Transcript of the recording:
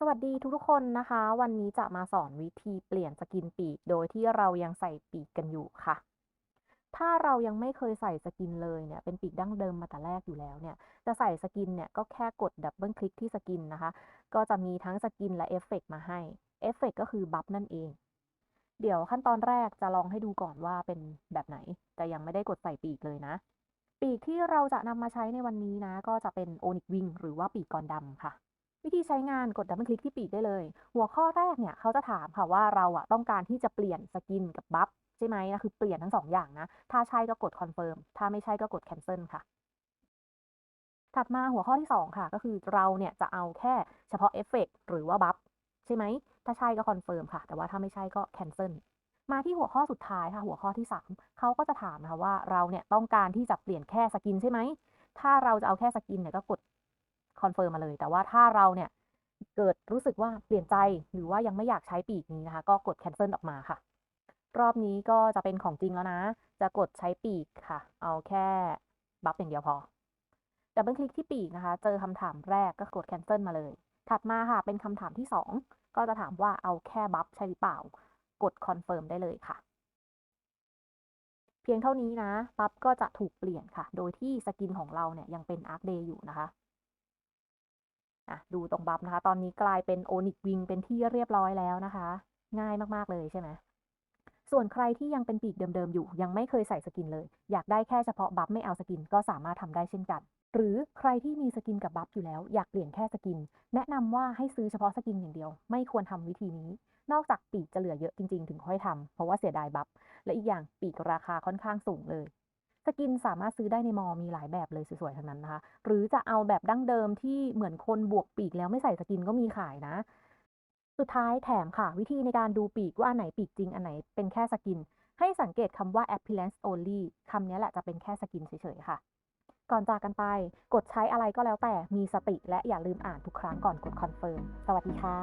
สวัสดีทุกๆคนนะคะ วันนี้จะมาสอนวิธีเปลี่ยนสกินปีก โดยที่เรายังใส่ปีกกันอยู่ค่ะ ถ้าเรายังไม่เคยใส่สกินเลยเนี่ย เป็นปีกดั้งเดิมมาแต่แรกอยู่แล้วเนี่ย จะใส่สกินเนี่ยก็แค่กดดับเบิลคลิกที่สกินนะคะ ก็จะมีทั้งสกินและเอฟเฟกต์มาให้ เอฟเฟกต์ก็คือบัฟนั่นเอง เดี๋ยวขั้นตอนแรกจะลองให้ดูก่อนว่าเป็นแบบไหน แต่ยังไม่ได้กดใส่ปีกเลยนะ ปีกที่เราจะนำมาใช้ในวันนี้นะ ก็จะเป็นโอนิกวิงหรือว่าปีกกรดำค่ะ วิธีใช้งานกดดับเบิลคลิกที่ปีกได้เลย หัวข้อแรกเนี่ยเขาจะถามค่ะว่าเราอะต้องการที่จะเปลี่ยนสกินกับบัฟใช่ไหมนะคือเปลี่ยนทั้งสองอย่างนะ ถ้าใช่ก็กดคอนเฟิร์มถ้าไม่ใช่ก็กดแคนเซิลค่ะ ถัดมาหัวข้อที่ 2 ค่ะ ก็คือเราเนี่ยจะเอาแค่เฉพาะเอฟเฟกหรือว่าบัฟใช่ไหม ถ้าใช่ก็คอนเฟิร์มค่ะ แต่ว่าถ้าไม่ใช่ก็แคนเซิลมาที่หัวข้อสุดท้ายค่ะ หัวข้อที่ 3เขาก็จะถามนะคะว่าเราเนี่ยต้องการที่จะเปลี่ยนแค่สกินใช่ไหม ถ้าเราจะเอาแค่สกินเนี่ยก็กด คอนเฟิร์มมาเลย แต่ว่าถ้าเราเนี่ยเกิดรู้สึกว่าเปลี่ยนใจหรือว่ายังไม่อยากใช้ปีกนี้นะคะ ก็กดแคนเซิลออกมาค่ะ รอบนี้ก็จะเป็นของจริงแล้วนะ จะกดใช้ปีกค่ะ เอาแค่บัฟอย่างเดียวพอดับเบิลคลิกที่ปีกนะคะ เจอคำถามแรกก็กด cancel มาเลย ถัดมาค่ะ เป็นคำถามที่ 2 ก็จะถามว่าเอาแค่บัฟใช่หรือเปล่า กด confirm ได้เลยค่ะ เพียงเท่านี้นะบัฟก็จะถูกเปลี่ยนค่ะ โดยที่สกินของเราเนี่ยยังเป็น Arc Day อยู่นะคะ อะดูตรงบัฟนะคะ ตอนนี้กลายเป็นโอนิกวิงเป็นที่เรียบร้อยแล้วนะคะ ง่ายมากๆเลยใช่ไหมส่วนใครที่ยังเป็นปีกเดิมๆอยู่ ยังไม่เคยใส่สกินเลย อยากได้แค่เฉพาะบัฟไม่เอาสกินก็สามารถทำได้เช่นกัน หรือใครที่มีสกินกับบัฟอยู่แล้ว อยากเปลี่ยนแค่สกิน แนะนำว่าให้ซื้อเฉพาะสกินอย่างเดียว ไม่ควรทำวิธีนี้ นอกจากปีกจะเหลือเยอะจริงๆ ถึงค่อยทำเพราะว่าเสียดายบัฟและอีกอย่างปีกราคาค่อนข้างสูงเลย สกินสามารถซื้อได้ในมอมีหลายแบบเลยสวยๆทั้งนั้นนะคะ หรือจะเอาแบบดั้งเดิมที่เหมือนคนบวกปีกแล้วไม่ใส่สกินก็มีขายนะ สุดท้ายแถมค่ะ วิธีในการดูปีกว่าอันไหนปีกจริงอันไหนเป็นแค่สกิน ให้สังเกตคำว่า appearance only คำนี้แหละจะเป็นแค่สกินเฉยๆค่ะก่อนจากกันไป กดใช้อะไรก็แล้วแต่มีสติและอย่าลืมอ่านทุกครั้งก่อนกดคอนเฟิร์ม สวัสดีค่ะ